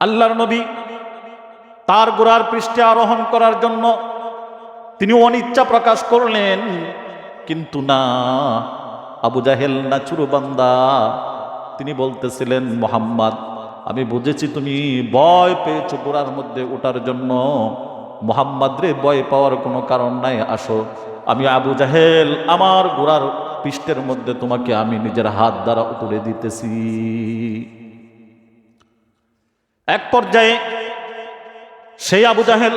আল্লাহর নবী তার গোড়ার পৃষ্ঠে আরোহণ করার জন্য তিনি অনিচ্ছা প্রকাশ করলেন, কিন্তু না, আবু জাহেল না চুরুবান্দা। তিনি বলতেছিলেন, মোহাম্মদ, আমি বুঝেছি তুমি ভয় পেয়েছ গোড়ার মধ্যে ওঠার জন্য। মোহাম্মদ রে, ভয় পাওয়ার কোনো কারণ নাই, আসো। আমি আবু জাহেল, আমার গোড়ার পৃষ্ঠের মধ্যে তোমাকে আমি নিজের হাত দ্বারা তুলে দিতেছি। এক পর্যায়ে সেই আবু জাহেল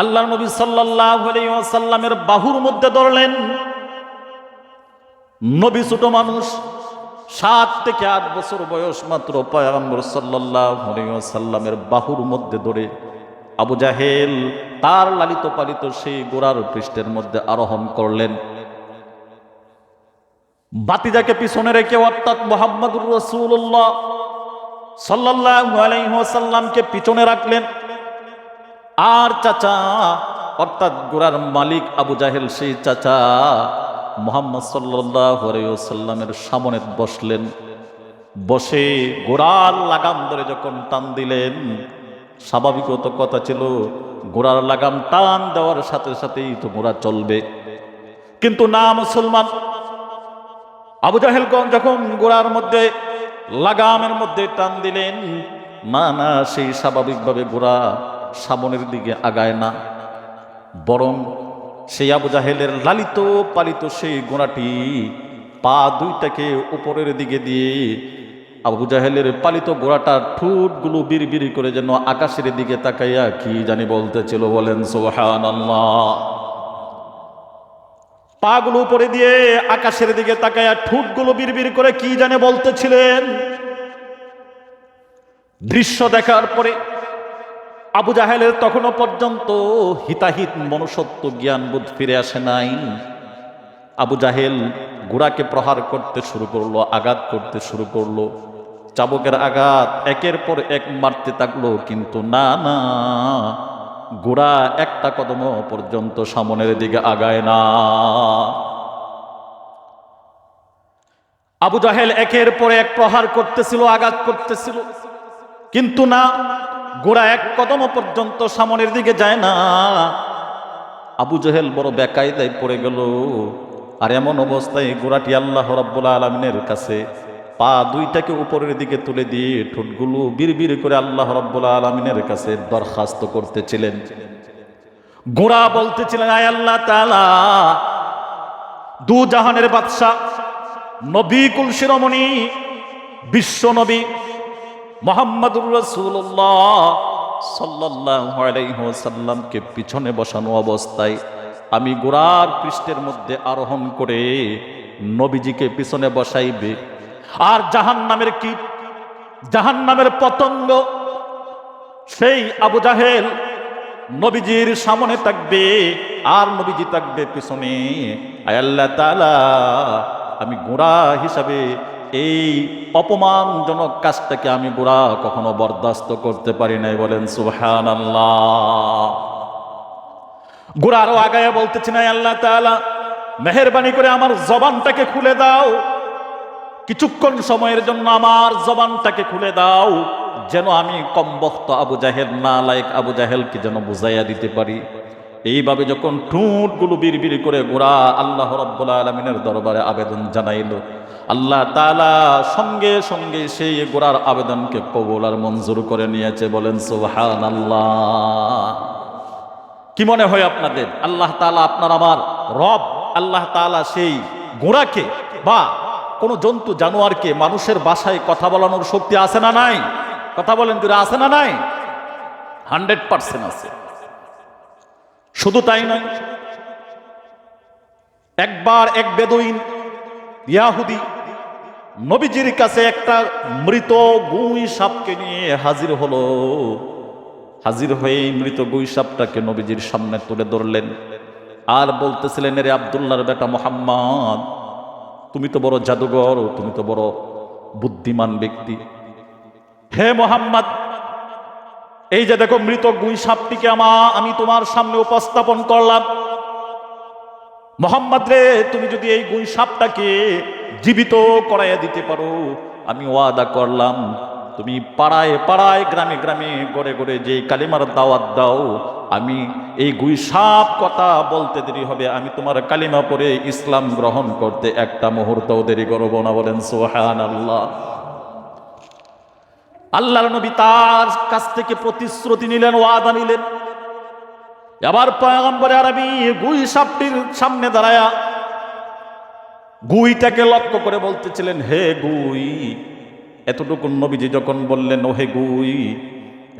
আল্লাহ নবী সাল্লামের বাহুর মধ্যে ধরলেন। নবী ছোট মানুষ, সাত থেকে আট বছর বয়স মাত্র পয়গম্বর সাল্লামের বাহুর মধ্যে ধরে আবু জাহেল তার লালিত পালিত সেই গোড়ার পৃষ্ঠের মধ্যে আরোহণ করলেন। বাতিজাকে পিছনে রেখে অর্থাৎ মোহাম্মদুর রসুল্লাহ সাল্লাহামকে পিছনে রাখলেন। আর চাচা, অর্থাৎ গোড়ার মালিক আবু জাহেল, সেই চাচা মোহাম্মদ সাল্লামের সামনে বসলেন। বসে গোড়ার লাগাম ধরে যখন টান দিলেন, স্বাভাবিকত কথা ছিল গোড়ার লাগাম টান দেওয়ার সাথে সাথেই তো গোড়া চলবে। কিন্তু না মুসলমান, আবু জাহেল যখন গোড়ার মধ্যে লাগামের মধ্যে টান দিলেন। না না সেই স্বাভাবিকভাবে গোড়া সামনের দিকে আগায় না। বরং সেই আবু জাহেলের লালিত পালিত সেই গোড়াটি পা দুইটাকে উপরের দিকে দিয়ে আবু জাহেলের পালিত গোড়াটার ঠুটগুলো বিড় করে যেন আকাশের দিকে তাকাইয়া কি জানি বলতেছিল বলেন সোহান পাগুলো উপরে দিয়ে আকাশের দিকে তাকাইয়া ঠুটগুলো বিড় করে কি জানে বলতেছিলেন? দৃশ্য দেখার পরে আবু জাহেলের তখনও পর্যন্ত হিতাহিত মনুষ্যত্ব জ্ঞান বোধ ফিরে আসে নাই। আবু জাহেল গুড়াকে প্রহার করতে শুরু করল, আঘাত করতে শুরু করল। চাবকের আঘাত একের পর এক মারতে থাকল, কিন্তু না না। গোড়া একটা কদম পর্যন্ত সামনের দিকে আগায় না। আবু জাহেল একের পর এক প্রহার করতেছিল, আঘাত করতেছিল। কিন্তু না, গোড়া এক কদম পর্যন্ত সামনের দিকে যায় না। আবু জাহেল বড় বেকায়দায় পড়ে গেল। আর এমন অবস্থায় গোড়াটি আল্লাহ রব্বুল আলমিনের কাছে পা দুইটাকে উপরের দিকে তুলে দিয়ে ঠোঁটগুলো বিড় করে আল্লাহ রব্বুল আলমিনের কাছে দরখাস্ত করতেছিলেন। গোড়া বলতেছিলেন, আয় আল্লাহ দু জাহানের বাদশাহ, নবী কুল শিরোমণি, বিশ্ব নবী মোহাম্মদুর রসুল্লাহ সাল্লাসাল্লামকে পিছনে বসানো অবস্থায় আমি গোড়ার পৃষ্ঠের মধ্যে আরোহণ করে নবীজিকে পিছনে বসাইবে। আর জাহান নামের কি? জাহান নামের পতঙ্গ সেই আবু জাহেল নবীজির সামনে থাকবে আর নবীজি থাকবে পিছনে। আল্লাহ তালা আমি গোড়া হিসাবে এই অপমানজনক কাজটাকে আমি গোড়া কখনো বরদাস্ত করতে পারি নাই বলেন সুহান আল্লাহ গোড়া আরও আগায় বলতেছি না আল্লাহ তালা মেহরবানি করে আমার জবানটাকে খুলে দাও। কিছুক্ষণ সময়ের জন্য আমার জবানটাকে খুলে দাও, যেন আমি কম বক্ত আবু জাহেল না লাইক আবু জাহেলকে যেন বুঝাইয়া দিতে পারি। এইভাবে যখন ঠুঁটগুলো বিড় বিড়ি করে গোড়া আল্লাহ রব্বুল আলমিনের দরবারে আবেদন জানাইল, আল্লাহ তালা সঙ্গে সঙ্গে সেই গোড়ার আবেদনকে কবুল আর মঞ্জুর করে নিয়েছে, বলেন সোহান আল্লাহ কি মনে হয় আপনাদের? আল্লাহ তালা আপনার আমার রব, আল্লাহ তালা সেই গোড়াকে বা কোনো জন্তু জানোয়ারকে মানুষের বাসায় কথা বলানোর শক্তি আছে না নাই? কথা বলেন তুই আছে না নাই? হান্ড্রেড পার্সেন্ট আছে। শুধু তাই নয়, একবার এক বেদইন ইয়াহুদি নবীজির কাছে একটা মৃত গুই সাপকে নিয়ে হাজির হলো। হাজির হয়ে মৃত গুই সাপটাকে নবীজির সামনে তুলে ধরলেন। আর বলতেছিলেন রে আবদুল্লাহর বেটা মোহাম্মদ তুমি তো বড় জাদুঘর তুমি তো বড় বুদ্ধিমান ব্যক্তি। হে মোহাম্মদ, এই যে দেখো মৃত গুই সাপটিকে আমা, আমি তোমার সামনে উপস্থাপন করলাম। মোহাম্মদ রে, তুমি যদি এই গুই সাপটাকে জীবিত করাইয়া দিতে পারো, আমি ওয়াদা করলাম তুমি পাড়ায় পাড়ায়, গ্রামে গ্রামে, গড়ে গড়ে যে কালিমার দাওয়াত দাও, আমি এই গুই সাপ কথা বলতে দেরি হবে। আমি তোমার কালিমা পরে ইসলাম গ্রহণ করতে একটা মুহূর্তও দেরি করব না বলেন সোহান আল্লাহ আল্লাহর নবী তার কাছ থেকে প্রতিশ্রুতি নিলেন, ওয়াদা নিলেন। আবার পয়গম্বরে আরবি গুই সাপটির সামনে দাঁড়ায়া গুইটাকে লক্ষ্য করে বলতেছিলেন, হে গুই এতটুকুন নবীজি যখন বললেন ও হে গুই,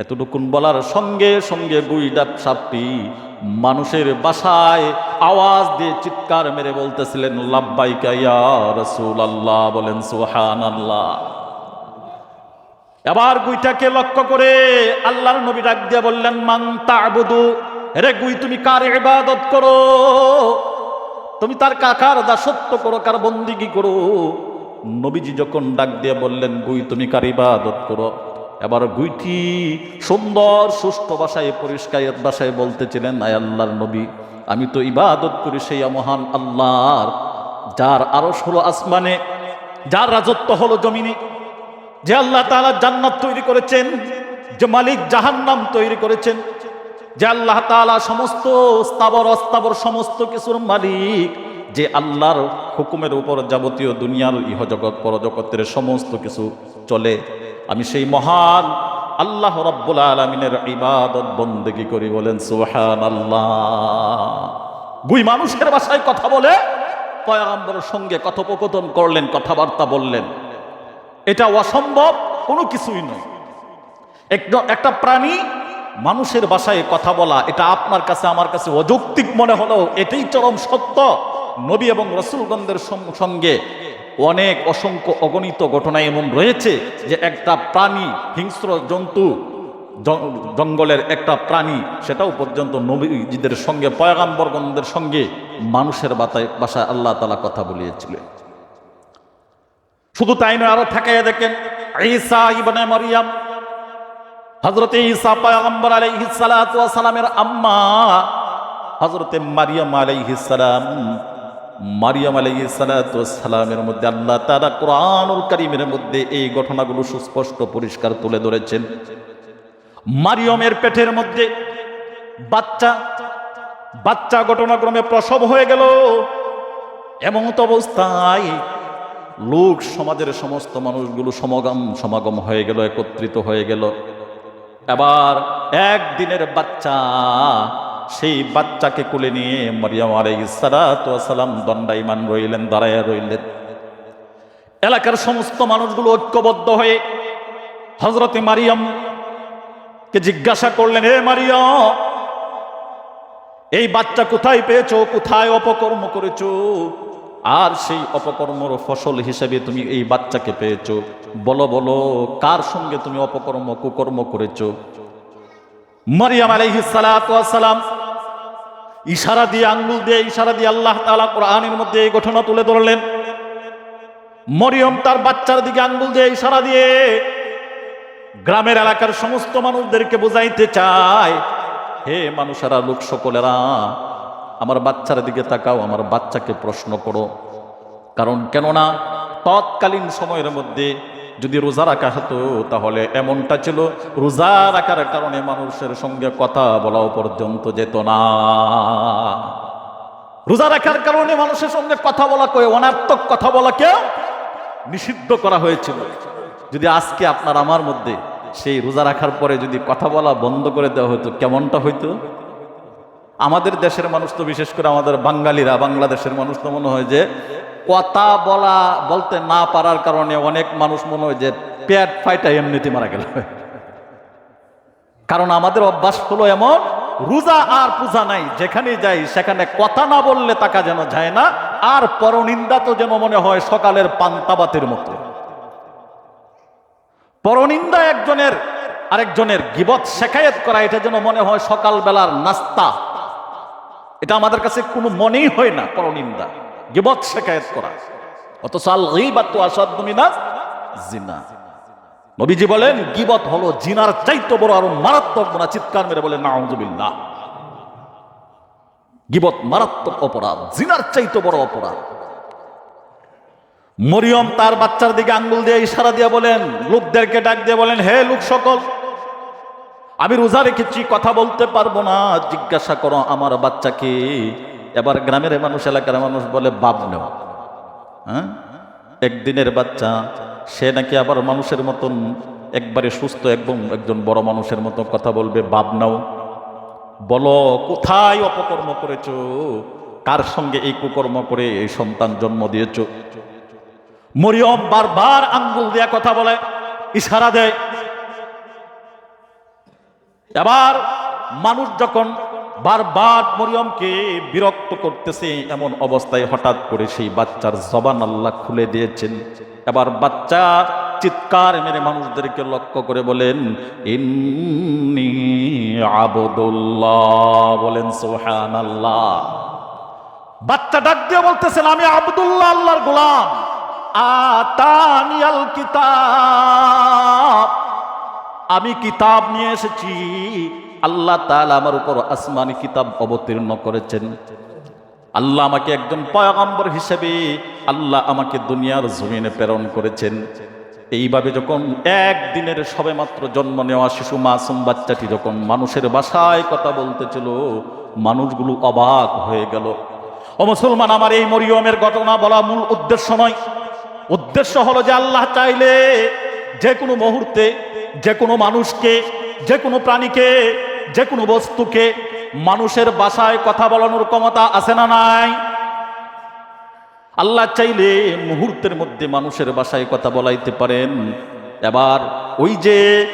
এতটুকুন বলার সঙ্গে সঙ্গে গুই ডাব সাপটি মানুষের বাসায় আওয়াজ দিয়ে চিৎকার মেরে বলতেছিলেন, লাব্বাইকা ইয়া রাসূল আল্লাহ বলেন সুহান আল্লাহ এবার গুইটাকে লক্ষ্য করে আল্লাহর নবী ডাক দিয়ে বললেন, মান তাবুদু রে গুই, তুমি কার ইবাদত করো? তুমি তার কাকার দাসত্ব করো, কার বন্দিগি করো? নবীজি যখন ডাক দিয়ে বললেন, গুই তুমি কার ইবাদত করো? এবার গুইটি সুন্দর সুস্থ ভাষায়, পরিষ্কার ভাষায় বলতেছিলেন, আয় আল্লাহর নবী, আমি তো ইবাদত করি সেই মহান আল্লাহর, যার আরশ হলো আসমানে, যার রাজত্ব হলো জমিনে। যে আল্লাহ তাআলা জান্নাত তৈরি করেছেন, যে মালিক জাহান্নাম তৈরি করেছেন, যে আল্লাহ তাআলা সমস্ত স্থাবর অস্থাবর সমস্ত কিছুর মালিক, যে আল্লাহর হুকুমের উপর যাবতীয় দুনিয়ার ইহজগৎ পরজগতের সমস্ত কিছু চলে। আমি সেই মহান আল্লাহ রব্বুল আলমিনের ইবাদত বন্দেগি করি বলেন সুহান আল্লাহ গুই মানুষের ভাষায় কথা বলে, পয়গাম্বরের সঙ্গে কথোপকথন করলেন, কথাবার্তা বললেন। এটা অসম্ভব, কোনো কিছুই নয়। একটা প্রাণী মানুষের ভাষায় কথা বলা, এটা আপনার কাছে, আমার কাছে অযৌক্তিক মনে হলেও এটাই চরম সত্য। নবী এবং রসুলগন্ধের সঙ্গে অনেক অসংখ্য অগণিত ঘটনা এমন রয়েছে যে একটা প্রাণী হিংস্র জন্তু জঙ্গলের একটা প্রাণী, সেটাও পর্যন্ত নবীজিদের সঙ্গে, পয়গাম্বরগণদের সঙ্গে মানুষের বাতায় ভাষায় আল্লাহ তালা কথা বলিয়েছিলেন। শুধু তাই নয়, আরও থাকে দেখেন, ঈসা ইবনে মারিয়াম, হযরতে ঈসা পয়গম্বর আলাইহিস সালামের আম্মা, হযরতে মারিয়াম আলাইহিস সালাম মারিয়াম আলাইহিস সালাতু ওয়াস সালামের মধ্যে আল্লাহ তাআলা কোরআনুল কারীমের মধ্যে এই ঘটনাগুলো সুস্পষ্ট পরিষ্কার তুলে ধরেছেন। মারিয়মের পেটের মধ্যে বাচ্চা বাচ্চা ঘটনাক্রমে প্রসব হয়ে গেল। এমন তো অবস্থায় লোক সমাজের সমস্ত মানুষগুলো সমাগম সমাগম হয়ে গেল, একত্রিত হয়ে গেল। এবার একদিনের বাচ্চা সেই বাচ্চাকে কোলে নিয়ে মরিয়াম আলাইসালাম দণ্ডাইমান রইলেন দাঁড়াইয়া রইলেন। এলাকার সমস্ত মানুষগুলো ঐক্যবদ্ধ হয়ে হজরতে মারিয়াম কে জিজ্ঞাসা করলেন হে মারিয়াম, এই বাচ্চা কোথায় পেয়েছ? কোথায় অপকর্ম করেছ? আর সেই অপকর্মর ফসল হিসেবে তুমি এই বাচ্চাকে পেয়েছ। বলো বলো, কার সঙ্গে তুমি অপকর্ম, কুকর্ম করেছ? মারিয়াম ওয়াস সালাম ইশারা দিয়ে, আঙ্গুল দিয়ে ইশারা দিয়ে আল্লাহ তাআলা কোরআনের মধ্যে এই ঘটনা তুলে ধরলেন। মরিয়ম তার বাচ্চার দিকে আঙ্গুল দিয়ে ইশারা দিয়ে গ্রামের এলাকার সমস্ত মানুষদেরকে বোঝাইতে চায়, হে মানুষেরা, লোক সকলেরা, আমার বাচ্চার দিকে তাকাও, আমার বাচ্চাকে প্রশ্ন করো। কারণ কেননা, তৎকালীন সময়ের মধ্যে যদি রোজা রাখা হতো, তাহলে এমনটা ছিল, রোজা রাখার কারণে মানুষের সঙ্গে কথা বলাও পর্যন্ত যেত না। রোজা রাখার কারণে মানুষের সঙ্গে কথা বলাকে অনার্থক কথা বলাকে নিষিদ্ধ করা হয়েছিল। যদি আজকে আপনার আমার মধ্যে সেই রোজা রাখার পরে যদি কথা বলা বন্ধ করে দেওয়া হতো, কেমনটা হইতো? আমাদের দেশের মানুষ তো, বিশেষ করে আমাদের বাঙালিরা, বাংলাদেশের মানুষ তো মনে হয় যে কথা বলা বলতে না পারার কারণে অনেক মানুষ মনে হয় যে পেট ফাইটা এমনিতে মারা গেল। কারণ আমাদের অভ্যাস হলো এমন, রোজা আর পূজা নাই যেখানে যাই সেখানে কথা না বললে তাকা যেন যায় না, আর পরনিন্দা তো যেন মনে হয় সকালের পান্তাবাতের মতো। পরনিন্দা একজনের আরেকজনের গিবত শেখায়ত করা, এটা যেন মনে হয় সকালবেলার নাস্তা। এটা আমাদের কাছে কোনো মনেই হয় না, পরনিন্দা। গিবত শেখায়ত করা। অথচ আল গীবাত তো আসাদ্দু মিনাজ জিনা। নবীজি বলেন, গিবত হলো জিনার চাইতে বড় আরও মারাত্মক গুনাহ। চিৎকার মেরে বলেন নাউজুবিল্লাহ গিবত মারাত্মক অপরাধ, জিনার চাইতে বড় অপরাধ। মরিয়ম তার বাচ্চার দিকে আঙ্গুল দিয়ে ইশারা দিয়ে বলেন, লোকদেরকে ডাক দিয়ে বলেন, হে লোক সকল, আমি রোজা রেখেছি, কথা বলতে পারব না। জিজ্ঞাসা করো আমার বাচ্চাকে এবার গ্রামের মানুষ, এলাকার মানুষ বলে, বাপ নেও। হ্যাঁ? একদিনের বাচ্চা, সে নাকি আবার মানুষের মতন একবারে সুস্থ, একদম একজন বড় মানুষের মতো কথা বলবে, বাপ নাও। বলো, কোথায় অপকর্ম করেছ? কার সঙ্গে এই কুকর্ম করে এই সন্তান জন্ম দিয়েছ? মরিয়ম বারবার আঙ্গুল দিয়া কথা বলে, ইশারা দেয়। এবার মানুষ যখন বারবার মরিয়মকে বিরক্ত করতেছে এমন অবস্থায় হঠাৎ করে সেই বাচ্চার জবান আল্লাহ খুলে দিয়েছেন। এবার বাচ্চা চিৎকার মেরে মানুষদেরকে লক্ষ্য করে বলেন, ইন্নি আবদুল্লাহ। বলেন সোহান আল্লাহ বাচ্চা ডাক দিয়ে বলতেছেন, আমি আবদুল্লাহ আল্লাহর গোলাম। আতানিয়াল কিতাব। আমি কিতাব নিয়ে এসেছি। আল্লাহ তাআলা আমার উপর আসমানি কিতাব অবতীর্ণ করেছেন। আল্লাহ আমাকে একজন পয়গম্বর হিসেবে আল্লাহ আমাকে দুনিয়ার জমিনে প্রেরণ করেছেন। এইভাবে যখন একদিনের সবে মাত্র জন্ম নেওয়া শিশু মাসুম বাচ্চাটি যখন মানুষের বাসায় কথা বলতেছিল, মানুষগুলো অবাক হয়ে গেল। ও মুসলমান, আমার এই মরিয়মের ঘটনা বলা মূল উদ্দেশ্য নয়। উদ্দেশ্য হলো যে আল্লাহ চাইলে যে কোনো মুহূর্তে, যে কোনো মানুষকে, যে কোনো প্রাণীকে যে কোনো বস্তুকে মানুষের বাসায় কথা বলানোর ক্ষমতা আছে না নাই? আল্লাহ চাইলে মুহূর্তের মধ্যে মানুষের বাসায় কথা বলাইতে পারেন। এবার ওই যে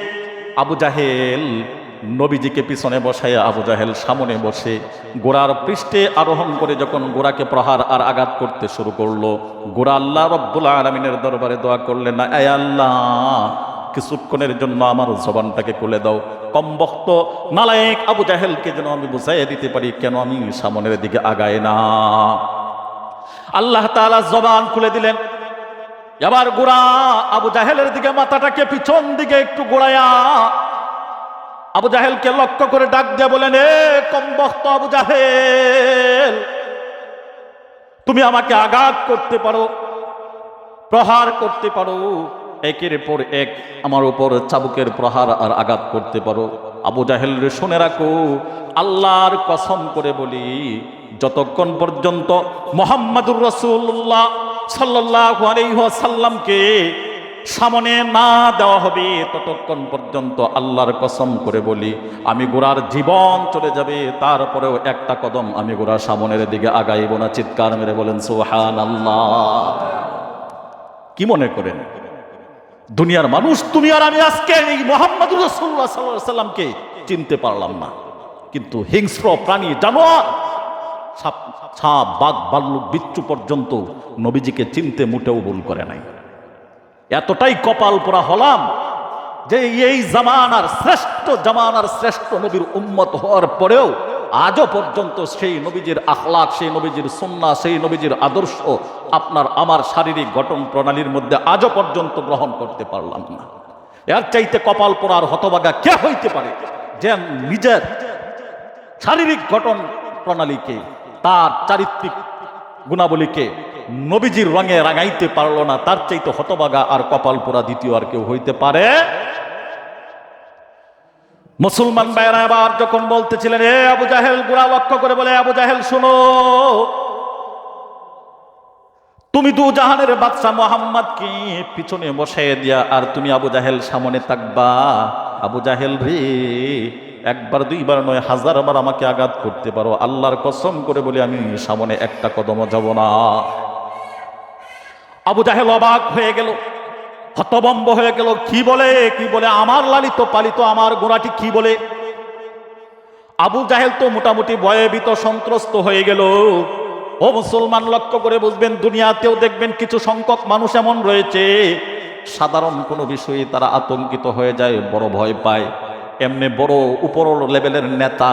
আবু জাহেল নবীজিকে পিছনে বসায় আবু জাহেল সামনে বসে গোড়ার পৃষ্ঠে আরোহণ করে যখন গোড়াকে প্রহার আর আঘাত করতে শুরু করল, গোড়া আল্লাহ রব্বুল আলমিনের দরবারে দোয়া করলেন না আল্লাহ কিছুক্ষণের জন্য আমার জবানটাকে খুলে দাও। কমবক্ত নালায়েক আবু জাহেলকে যেন আমি বুঝাইয়া দিতে পারি, কেন আমি সামনের দিকে আগায় না। আল্লাহ তাআলা জবান খুলে দিলেন। এবার গোড়া আবু জাহেলের দিকে মাথাটাকে পিছন দিকে একটু গোড়ায়া আবু জাহেলকে লক্ষ্য করে ডাক দিয়ে বলেন, এ কমবক্ত আবু জাহেল, তুমি আমাকে আঘাত করতে পারো, প্রহার করতে পারো। একের পর এক আমার উপর চাবুকের প্রহার আর আঘাত করতে পারো। আবু জাহেল শুনে রাখো, আল্লাহর কসম করে বলি, যতক্ষণ পর্যন্ত মোহাম্মদুর রসুল্লাহ সাল্লাহ সামনে না দেওয়া হবে, ততক্ষণ পর্যন্ত আল্লাহর কসম করে বলি, আমি গোড়ার জীবন চলে যাবে, তারপরেও একটা কদম আমি গোড়ার সামনের দিকে আগাইব না। চিৎকার মেরে বলেন সোহান আল্লাহ কি মনে করেন? দুনিয়ার মানুষ, তুমি আর আমি আজকে এই মোহাম্মদ রসুল্লাহ সাল্লাহ সাল্লামকে চিনতে পারলাম না। কিন্তু হিংস্র প্রাণী জানোয়ার সাপ, বাঘ, বাল্লুক, বিচ্ছু পর্যন্ত নবীজিকে চিনতে মোটেও ভুল করে নাই। এতটাই কপাল পোড়া হলাম যে এই জামানার শ্রেষ্ঠ জামানার শ্রেষ্ঠ নবীর উম্মত হওয়ার পরেও আজও পর্যন্ত সেই নবীজির আখলাক সেই নবীজির সন্না সেই নবীজির আদর্শ আপনার আমার শারীরিক গঠন প্রণালীর মধ্যে আজও পর্যন্ত গ্রহণ করতে পারলাম না। এর চাইতে কপাল পোড়ার হতবাগা কে হইতে পারে? যে নিজের শারীরিক গঠন প্রণালীকে, তার চারিত্রিক গুণাবলীকে নবীজির রঙে রাঙাইতে পারল না, তার চাইতে হতবাগা আর কপাল পোড়া দ্বিতীয় আর কেউ হইতে পারে মুসলমান ভাইরা আবার যখন বলতেছিলেন, এ আবু জাহেল, গুড়া লক্ষ্য করে বলে, আবু জাহেল, শুনো, তুমি দু জাহানের বাদশা মোহাম্মদকে পিছনে বসাই দিয়া, আর তুমি আবু জাহেল সামনে থাকবা। আবু জাহেল রে, একবার, দুইবার নয়, হাজার বার আমাকে আঘাত করতে পারো। আল্লাহর কসম করে বলি, আমি সামনে একটা কদম যাব না। আবু জাহেল অবাক হয়ে গেল। হতবম্ব হয়ে গেল। কি বলে? কি বলে? আমার লালিত পালিত আমার গোড়াটি কি বলে? আবু জাহেল তো মোটামুটি ভয়ভীত, সন্ত্রস্ত হয়ে গেল। ও মুসলমান, লক্ষ্য করে বুঝবেন, দুনিয়াতেও দেখবেন কিছু সংখ্যক মানুষ এমন রয়েছে। সাধারণ কোনো বিষয়ে তারা আতঙ্কিত হয়ে যায়, বড় ভয় পায়। এমনি বড় উপর লেভেলের নেতা,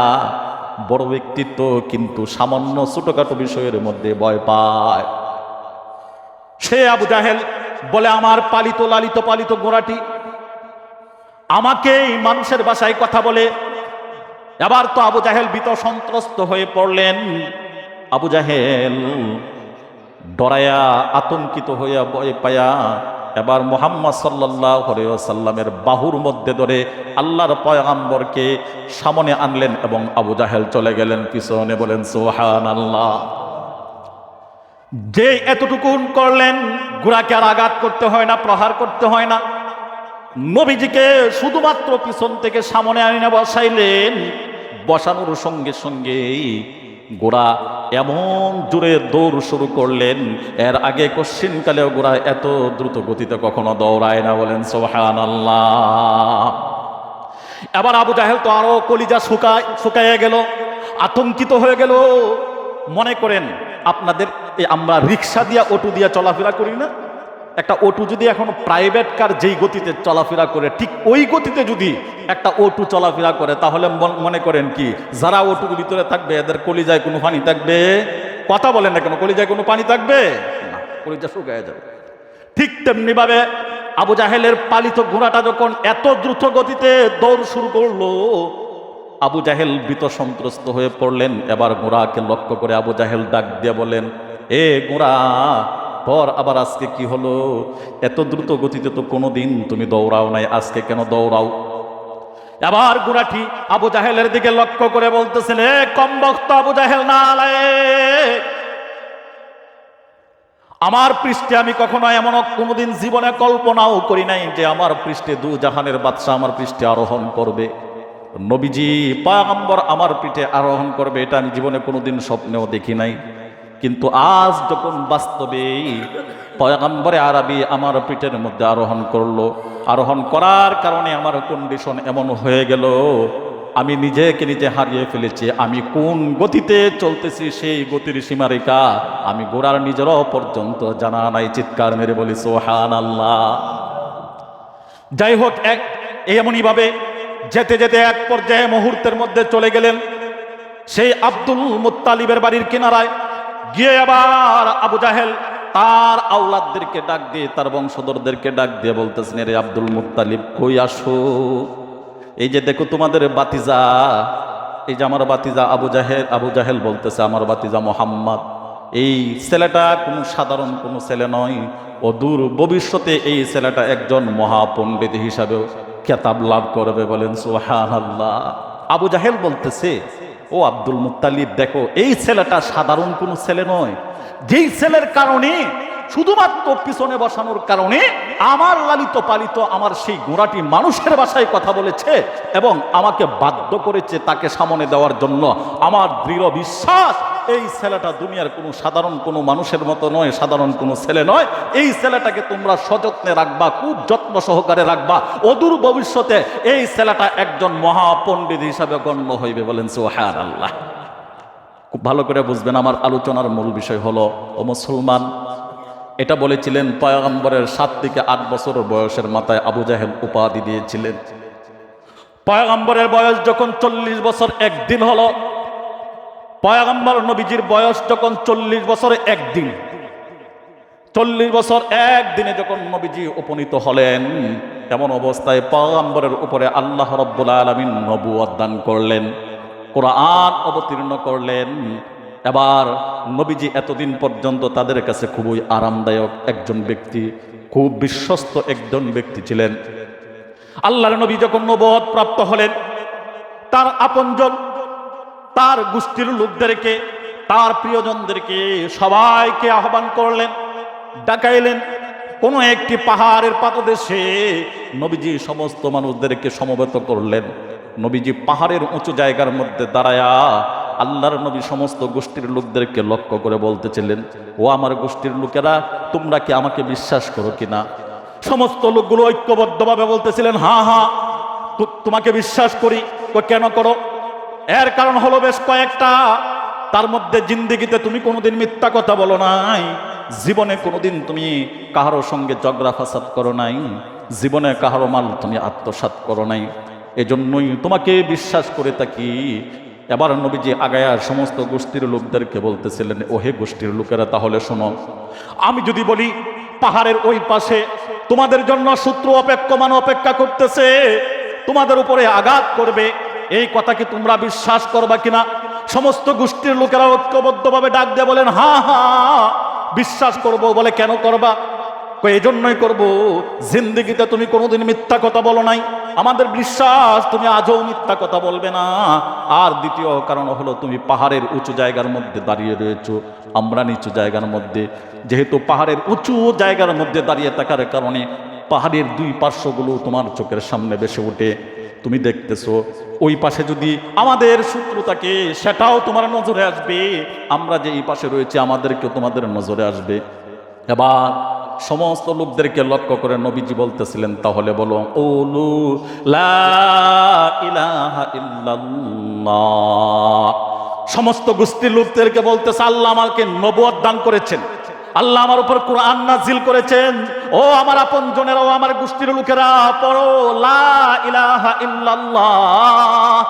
বড় ব্যক্তিত্ব কিন্তু সামান্য ছোটখাটো বিষয়ের মধ্যে ভয় পায়। সে আবু জাহেল বলে, আমার পালিত, লালিত, পালিত গোড়াটি আমাকে মানুষের বাসায় কথা বলে। এবার তো আবু জাহেল বিত সন্ত্রস্ত হয়ে পড়লেন। আবু জাহেল ডরায়া, আতঙ্কিত হইয়া ভয় পায়া, এবার মোহাম্মদ সাল্লাহ সাল্লামের বাহুর মধ্যে ধরে আল্লাহর পয়গাম্বরকে সামনে আনলেন এবং আবু জাহেল চলে গেলেন পিছনে বলেন সোহান আল্লাহ যে এতটুকুন করলেন, গুড়াকে আর আঘাত করতে হয় না, প্রহার করতে হয় না। নবীজিকে শুধুমাত্র পিছন থেকে সামনে আনিনা বসাইলেন। বসানোর সঙ্গে সঙ্গেই গোড়া এমন জোরে দৌড় শুরু করলেন। এর আগে কশ্চিনকালেও গোড়া এত দ্রুত গতিতে কখনো দৌড়ায় না বলেন সোহান এবার আবু জাহেল তো আরও কলিজা শুকায়, শুকাইয়া গেল, আতঙ্কিত হয়ে গেল। মনে করেন, আপনাদের আমরা রিক্সা দিয়া, অটো দিয়া চলাফেরা করি না? একটা অটো যদি এখন প্রাইভেট কার যেই গতিতে চলাফেরা করে, ঠিক ওই গতিতে যদি একটা অটো চলাফেরা করে, তাহলে মন- করেন কি, যারা অটুর ভিতরে থাকবে, এদের কলিজায় কোনো পানি থাকবে? কথা বলেন না কেন, কলিজায় কোনো পানি থাকবে? না, কলিজা শুকায় যাবে। ঠিক তেমনি ভাবে আবু জাহেলের পালিত ঘোড়াটা যখন এত দ্রুত গতিতে দৌড় শুরু করল আবু জাহেল ভীত সন্ত্রস্ত হয়ে পড়লেন। এবার ঘোড়াকে লক্ষ্য করে আবু জাহেল ডাক দিয়ে বলেন, এ ঘোড়া পর আবার আজকে কি হলো? এত দ্রুত গতিতে তো কোনোদিন তুমি দৌড়াও নাই, আজকে কেন দৌড়াও? এবার গুড়াটি আবু জাহেলের দিকে লক্ষ্য করে বলতেছেন এ কম বক্ত আবু জাহেল না আমার পৃষ্ঠে আমি কখনো এমন কোনোদিন জীবনে কল্পনাও করি নাই যে আমার পৃষ্ঠে দু জাহানের বাদশা আমার পৃষ্ঠে আরোহণ করবে। নবীজি পায়গম্বর আমার পিঠে আরোহণ করবে, এটা আমি জীবনে কোনোদিন স্বপ্নেও দেখি নাই। কিন্তু আজ যখন বাস্তবে পয়গম্বরে আরবি আমার পিঠের মধ্যে আরোহণ করল, আরোহণ করার কারণে আমার কন্ডিশন এমন হয়ে গেল, আমি নিজেকে নিজে হারিয়ে ফেলেছি, আমি কোন গতিতে চলতেছি সেই গতির সীমারেখা আমি গোড়ার নিজেরও পর্যন্ত জানা নাই, চিৎকার মেরে বলি সোহান আল্লাহ যাই হোক, এক এমনই ভাবে যেতে যেতে এক পর্যায়ে মুহূর্তের মধ্যে চলে গেলেন সেই আব্দুল মুত্তালিবের বাড়ির কিনারায়। গিয়ে আবার আবু জাহেল তার আওলাদদেরকে ডাক দিয়ে, তার বংশধরদেরকে ডাক দিয়ে বলতেছেন রে আব্দুল মুত্তালিব, কই আসো? এই যে দেখো তোমাদের বাতিজা, এই যে আমার বাতিজা আবু জাহেল আবু জাহেল বলতেছে, আমার বাতিজা মোহাম্মদ, এই ছেলেটা কোনো সাধারণ কোনো ছেলে নয় ও দূর ভবিষ্যতে এই ছেলেটা একজন মহাপণ্ডিত হিসাবেও খেতাব লাভ করবে বলেন সুহান আল্লাহ আবু জাহেল বলতেছে, ও আব্দুল মুত্তালিব, দেখো, এই ছেলেটা সাধারণ কোনো ছেলে নয়। যেই ছেলের কারণে, শুধুমাত্র পিছনে বসানোর কারণে আমার লালিত পালিত আমার সেই গোড়াটি মানুষের ভাষায় কথা বলেছে এবং আমাকে বাধ্য করেছে তাকে সামনে দেওয়ার জন্য। আমার দৃঢ় বিশ্বাস এই ছেলেটা দুনিয়ার কোনো সাধারণ কোনো মানুষের মতো নয়, সাধারণ কোনো ছেলে নয়। এই ছেলেটাকে তোমরা সযত্নে রাখবা, খুব যত্ন সহকারে রাখবা। অদূর ভবিষ্যতে এই ছেলেটা একজন মহাপণ্ডিত হিসাবে গণ্য হইবে বলেন সোহার আল্লাহ খুব ভালো করে বুঝবেন, আমার আলোচনার মূল বিষয় হলো, ও মুসলমান, এটা বলেছিলেন পয়গম্বরের সাত থেকে আট বছর বয়সের মাথায় আবু জাহেল উপাধি দিয়েছিলেন। পয়গম্বরের বয়স যখন চল্লিশ বছর একদিন হলো পয়গম্বর নবীজির বয়স যখন চল্লিশ বছরে একদিন, চল্লিশ বছর একদিনে যখন নবীজি উপনীত হলেন, এমন অবস্থায় পয়গম্বরের উপরে আল্লাহ রব্বুল আলমিন নবুয়ত দান করলেন, কোরআন অবতীর্ণ করলেন। এবার নবীজি এতদিন পর্যন্ত তাদের কাছে খুবই আরামদায়ক একজন ব্যক্তি, খুব বিশ্বস্ত একজন ব্যক্তি ছিলেন। আল্লাহর নবী যখন নবদ প্রাপ্ত হলেন, তার আপনজন তার গোষ্ঠীর লোকদেরকে, তার প্রিয়জনদেরকে সবাইকে আহ্বান করলেন, ডাকাইলেন। কোনো একটি পাহাড়ের পাদদেশে নবীজি সমস্ত মানুষদেরকে সমবেত করলেন। নবীজি পাহাড়ের উঁচু জায়গার মধ্যে দাঁড়ায়া আল্লাহর নবী সমস্ত গোষ্ঠীর লোকদেরকে লক্ষ্য করে বলতেছিলেন, ও আমার গোষ্ঠীর লোকেরা, তোমরা কি আমাকে বিশ্বাস করো কিনা সমস্ত লোকগুলো ঐক্যবদ্ধভাবে বলতেছিলেন হ্যাঁ হ্যাঁ তো- তোমাকে বিশ্বাস করি কেন করো? এর কারণ হলো বেশ কয়েকটা। তার মধ্যে জিন্দিগিতে তুমি কোনোদিন মিথ্যা কথা বলো নাই। জীবনে কোনোদিন তুমি কাহারো সঙ্গে ঝগড়া ফাসাদ করো নাই। জীবনে কাহারো মাল তুমি আত্মসাৎ করো নাই। এজন্যই তোমাকে বিশ্বাস করে থাকি। এবার নবীজি আগায়া সমস্ত গোষ্ঠীর লোকদেরকে বলতেছিলেন, ওহে গোষ্ঠীর লোকেরা, তাহলে শোনো, আমি যদি বলি পাহাড়ের ওই পাশে তোমাদের জন্য শত্রু অপেক্ষমান অপেক্ষা করতেছে, তোমাদের উপরে আঘাত করবে এই কথা কি তোমরা বিশ্বাস করবা কিনা? সমস্ত গোষ্ঠীর লোকেরা ঐক্যবদ্ধভাবে ডাক দিয়ে বলেন, হা হা, বিশ্বাস করব বলে কেন করবা? এই জন্যই করব। জিন্দিগিতে তুমি কোনোদিন মিথ্যা কথা বলো নাই। আমাদের বিশ্বাস, তুমি আজও মিথ্যা কথা বলবে না। আর দ্বিতীয় কারণ হলো, তুমি পাহাড়ের উঁচু জায়গার মধ্যে দাঁড়িয়ে রয়েছো। আমরা নিচু জায়গার মধ্যে। যেহেতু পাহাড়ের উঁচু জায়গার মধ্যে দাঁড়িয়ে থাকার কারণে পাহাড়ের দুই পার্শ্বগুলো তোমার চোখের সামনে বেসে ওঠে। তুমি দেখতেছো, ওই পাশে যদি আমাদের শত্রু থাকে সেটাও তোমার নজরে আসবে। আমরা যে এই পাশে রয়েছে, আমাদেরকেও তোমাদের নজরে আসবে। এবার সমস্ত লোকদেরকে লক্ষ্য করে নবীজি বলতেছিলেন, তাহলে বলো ওলু সমস্ত গোষ্ঠীর লোকদেরকে বলতেছে, আল্লাহ আমাকে নবুয়ত দান করেছেন। আল্লাহ আমার উপর কোরআন নাজিল করেছেন। ও আমার আপন জনেরা, ও আমার গোষ্ঠীর লোকেরা, পড়ো, লা ইলাহা ইল্লাল্লাহ।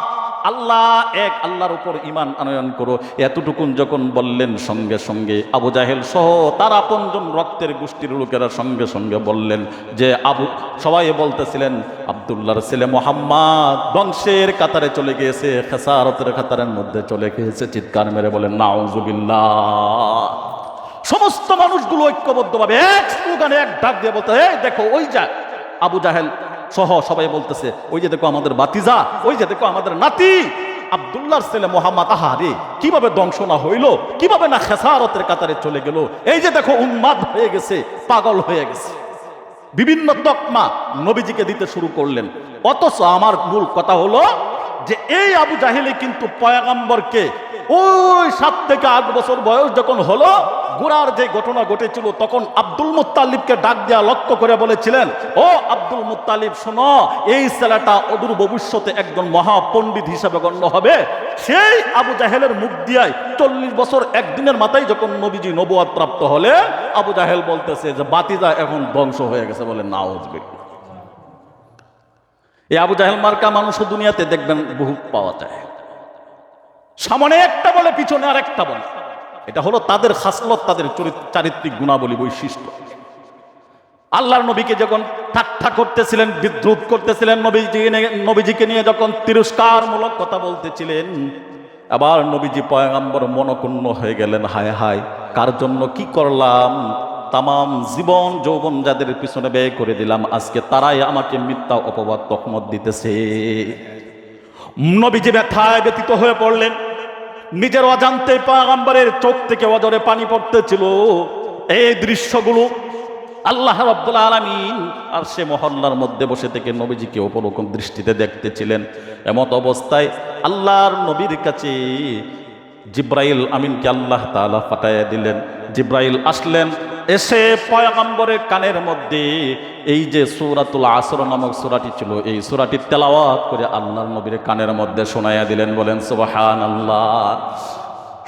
আল্লাহ এক, আল্লাহর উপর ইমান আনয়ন করো। এতটুকুন যখন বললেন, সঙ্গে সঙ্গে আবু জাহেল সহ তার আপনজন রক্তের গোষ্ঠীর লোকেরা সঙ্গে সঙ্গে বললেন যে, আবু, সবাই বলতেছিলেন, আবদুল্লাহর ছেলে মোহাম্মদ বংশের কাতারে চলে গিয়েছে, খেসারতের কাতারের মধ্যে চলে গিয়েছে। চিৎকার মেরে বলেন, নাউজুবিল্লাহ। সমস্ত মানুষগুলো ঐক্যবদ্ধভাবে এক স্লোগানে, এক ডাক দিয়ে বলতে দেখো, ওই যা। আবু জাহেল সহ সবাই বলতেছে, ওই যে দেখো আমাদের বাতিজা, ওই যে দেখো আমাদের নাতি। আবদুল্লাহর ছেলে মোহাম্মদ আহারে কীভাবে ধ্বংস না হইল? কীভাবে না খেসারতের কাতারে চলে গেল? এই যে দেখো উন্মাদ হয়ে গেছে, পাগল হয়ে গেছে। বিভিন্ন তকমা নবীজিকে দিতে শুরু করলেন। অথচ আমার মূল কথা হলো যে, এই আবু জাহিলি কিন্তু পয়াগাম্বরকে ওই সাত থেকে আট বছর বয়স যখন হলো গোড়ার যে ঘটনা ঘটেছিল, তখন আব্দুল মুত্তালিবকে ডাক দেওয়া লক্ষ্য করে বলেছিলেন, ও আব্দুল মুত্তালিব, শোনো, এই ছেলেটা অদূর ভবিষ্যতে একজন মহাপণ্ডিত হিসাবে গণ্য হবে। সেই আবু জাহেলের মুখ দিয়াই চল্লিশ বছর একদিনের মাথায় যখন নবীজি নবুয়াদ প্রাপ্ত হলে, আবু জাহেল বলতেছে যে, বাতিজা এখন ধ্বংস হয়ে গেছে বলে না নাওজ এই আবু জাহেল মার্কা মানুষ দুনিয়াতে দেখবেন বহু পাওয়া যায়। সামনে একটা বলে, পিছনে আর একটা বলে। এটা হলো তাদের খাসলত, তাদের চরিত- চারিত্রিক গুণাবলী, বৈশিষ্ট্য। আল্লাহর নবীকে যখন ঠাট্টা করতেছিলেন, বিদ্রুপ করতেছিলেন নবীজি নবীজিকে নিয়ে যখন তিরস্কারমূলক কথা বলতেছিলেন, আবার নবীজি পয়গাম্বর মনকুণ্ণ হয়ে গেলেন, হায় হায়, কার জন্য কি করলাম? তামাম জীবন, যৌবন যাদের পিছনে ব্যয় করে দিলাম, আজকে তারাই আমাকে মিথ্যা অপবাদ তকমত দিতেছে। নবীজি ব্যথায় ব্যতীত হয়ে পড়লেন। নিজের অজান্তে পাগাম্বারের চোখ থেকে অজরে পানি পড়তেছিল। এই দৃশ্যগুলো আল্লাহ রব্দুল আলমিন আর সে মহল্লার মধ্যে বসে থেকে নবীজিকে অপরকম দৃষ্টিতে দেখতেছিলেন। এমত অবস্থায় আল্লাহর নবীর কাছে জিব্রাইল আমিনকে আল্লাহ তালা পাঠাইয়া দিলেন। জিব্রাইল আসলেন এসে পয়গম্বরের কানের মধ্যে এই যে সুরাতুল আসর নামক সুরাটি ছিল, এই সূরাটি তেলাওয়াত করে আল্লাহর নবীর কানের মধ্যে শোনাইয়া দিলেন, বলেন সুবাহান আল্লাহ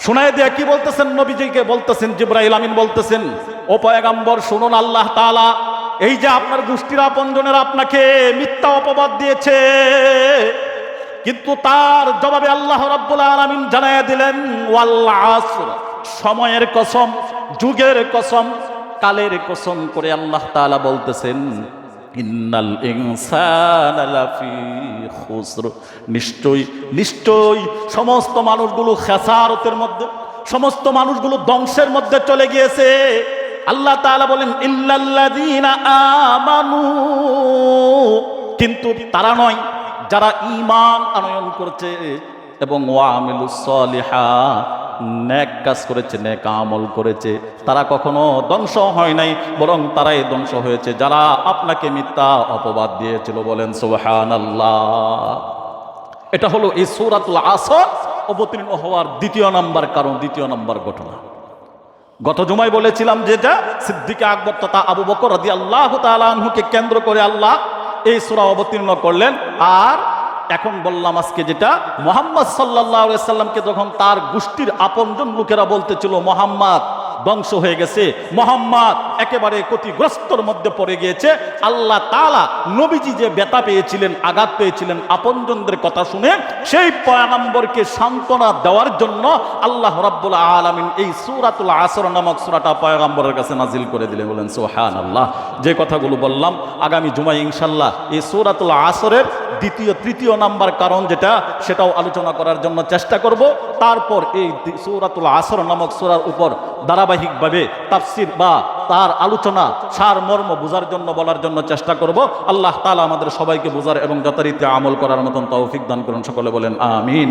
শোনায় দিয়া কি বলতেছেন? নবীজিকে বলতেছেন, জিব্রাইল আমিন বলতেছেন, ও পয়গাম্বর, শুনুন আল্লাহ তাআলা, এই যে আপনার গোষ্ঠীর আপনজনের আপনাকে মিথ্যা অপবাদ দিয়েছে, কিন্তু তার জবাবে আল্লাহ রাব্বুল আলামিন জানায়া দিলেন ওয়াল্লাহ আসর, সময়ের কসম, যুগের কসম কালের কসম করে আল্লাহ তাআলা বলতেছেন, ইন্নাল নিশ্চয়ই নিশ্চয়ই সমস্ত মানুষগুলো খেসারতের মধ্যে, সমস্ত মানুষগুলো ধ্বংসের মধ্যে চলে গিয়েছে। আল্লাহ তাআলা বলেন, ইল্লাল্লাযীনা আমানু। কিন্তু তারা নয়, যারা ইমান আনয়ন করেছে এবং ওয়ামিলুস সলিহা নেক কাজ করেছে, নেক আমল করেছে। তারা কখনো ধ্বংস হয় নাই, বরং তারাই ধ্বংস হয়েছে। যারা আপনাকে মিথ্যা অপবাদ দিয়েছিল বলেন, সুবহানাল্লাহ। এটা হলো এই সূরাতুল আসর, অবতীর্ণ হওয়ার দ্বিতীয় নাম্বার কারণ, দ্বিতীয় নাম্বার ঘটনা। গত জুমায় বলেছিলাম যেটা সিদ্দিকে আকবর তথা আবু বকর রাদি আল্লাহ তালুকে কেন্দ্র করে আল্লাহ এই সূরা অবতীর্ণ করলেন, আর এখন বললাম আজকে যেটা, মোহাম্মদ সাল্লাহ সাল্লামকে যখন তার গোষ্ঠীর আপনজন লোকেরা বলতেছিল, মোহাম্মদ ধ্বংস হয়ে গেছে, মোহাম্মদ। একেবারে ক্ষতিগ্রস্তর মধ্যে পড়ে গিয়েছে। আল্লাহ তালা নবীজি যে ব্যথা পেয়েছিলেন, আঘাত পেয়েছিলেন, আপনজনদের কথা শুনে সেই পয়ানম্বরকে সান্ত্বনা দেওয়ার জন্য আল্লাহ রাব্বুল আলামিন এই সূরাতুল আসর নামক সূরাটা পয়গম্বরের কাছে নাজিল করে দিলেন, বলেন সোহান আল্লাহ যে কথাগুলো বললাম, আগামী জুমায় ইনশাল্লাহ এই সূরাতুল আসরের দ্বিতীয়, তৃতীয় নাম্বার কারণ যেটা, সেটাও আলোচনা করার জন্য চেষ্টা করব। তারপর এই সূরাতুল আসর নামক সূরার উপর ধারাবাহিকভাবে তাফসির বা তার আলোচনা, সার মর্ম বোঝার জন্য, বলার জন্য চেষ্টা করব। আল্লাহ তালা আমাদের সবাইকে বোঝার এবং যথারীতি আমল করার মতন তৌফিক দান করুন। সকলে বলেন, আমিন।